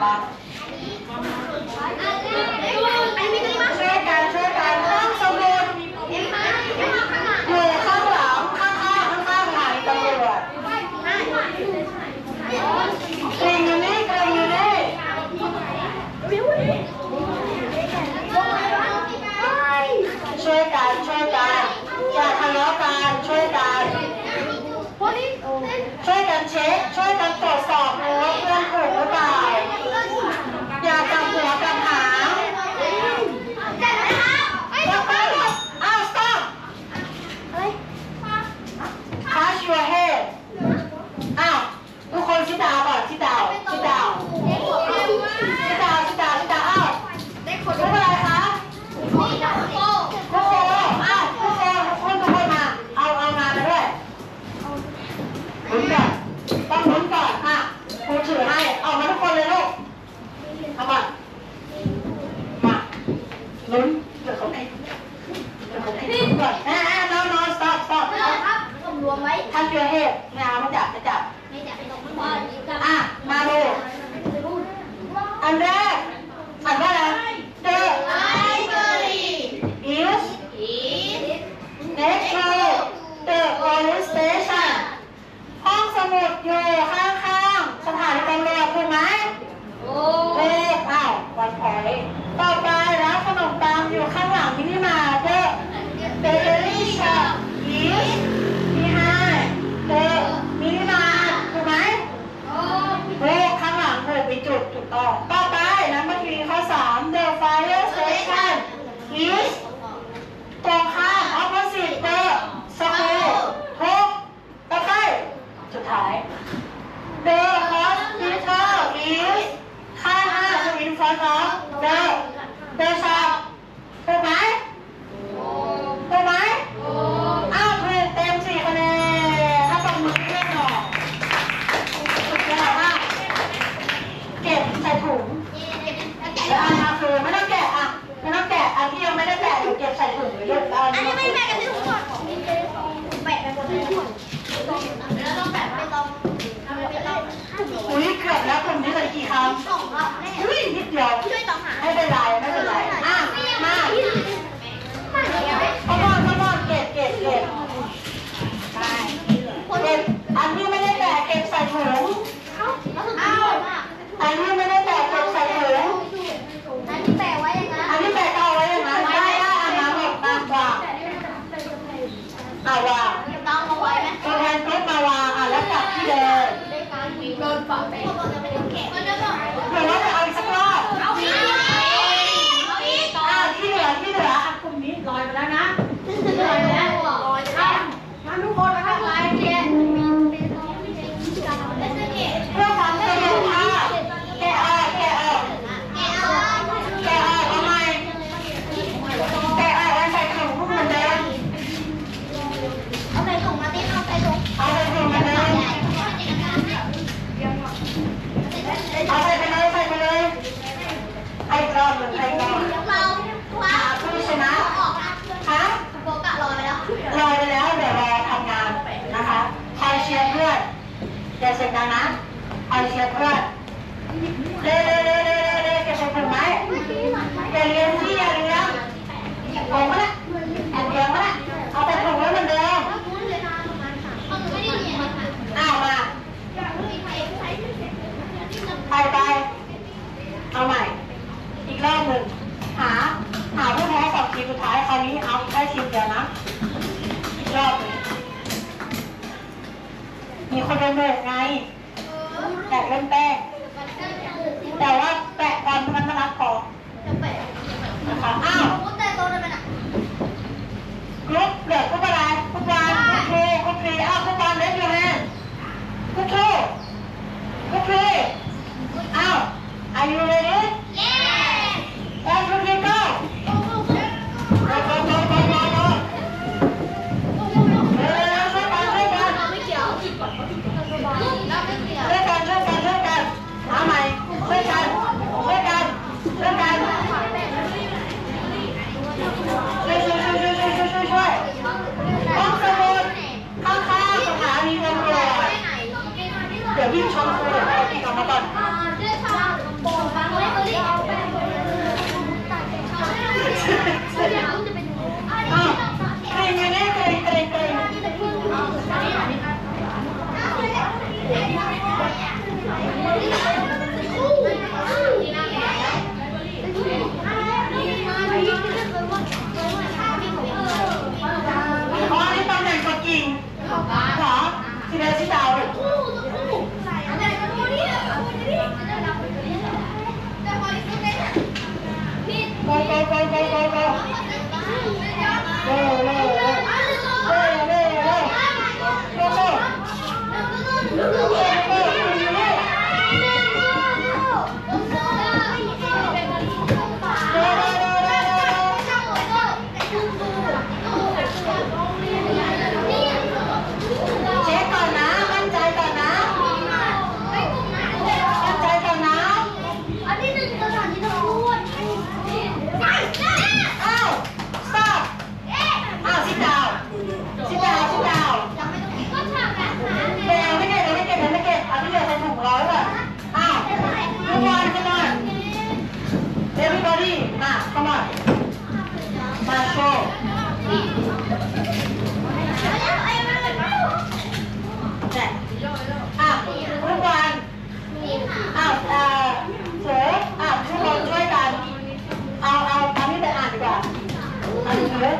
about ನೋಡಿ แอุ้ยเกือบแล้วคนนี้เลยกี่ครั้งสอุ้ยนิดเดียวช่หาไม่เป็นไรไม่เป็นไรอะมา Road Puppet. เสียพระเด้เด้เด้เด้เด้แกใช้ต้นไม้แกเลี้ยงที่เลี้ยงโกงมาละแอบแกงมละเอาไปถุงกไว้เหมือนเดิมอ้าวมาไปไปเอาใหม่ อีกรอบหนึ่งหาหาผู้แพ้สองทีสุดท้ายคราวนี้เอาได้ทีมเดียวนะอีกรอบนึ่มีคนเป็นเด็กไง แต่เริ่นแป้ง แต่ว่าแตะตามพันธรักของนะคะอ้า 冰川湖 contoh. come on. Marco. That. อะทุกวันอ้าวเอ่อโถอ้าวช่วยกัน เอาเอาเอที่ไปอ่านก่อ่านเย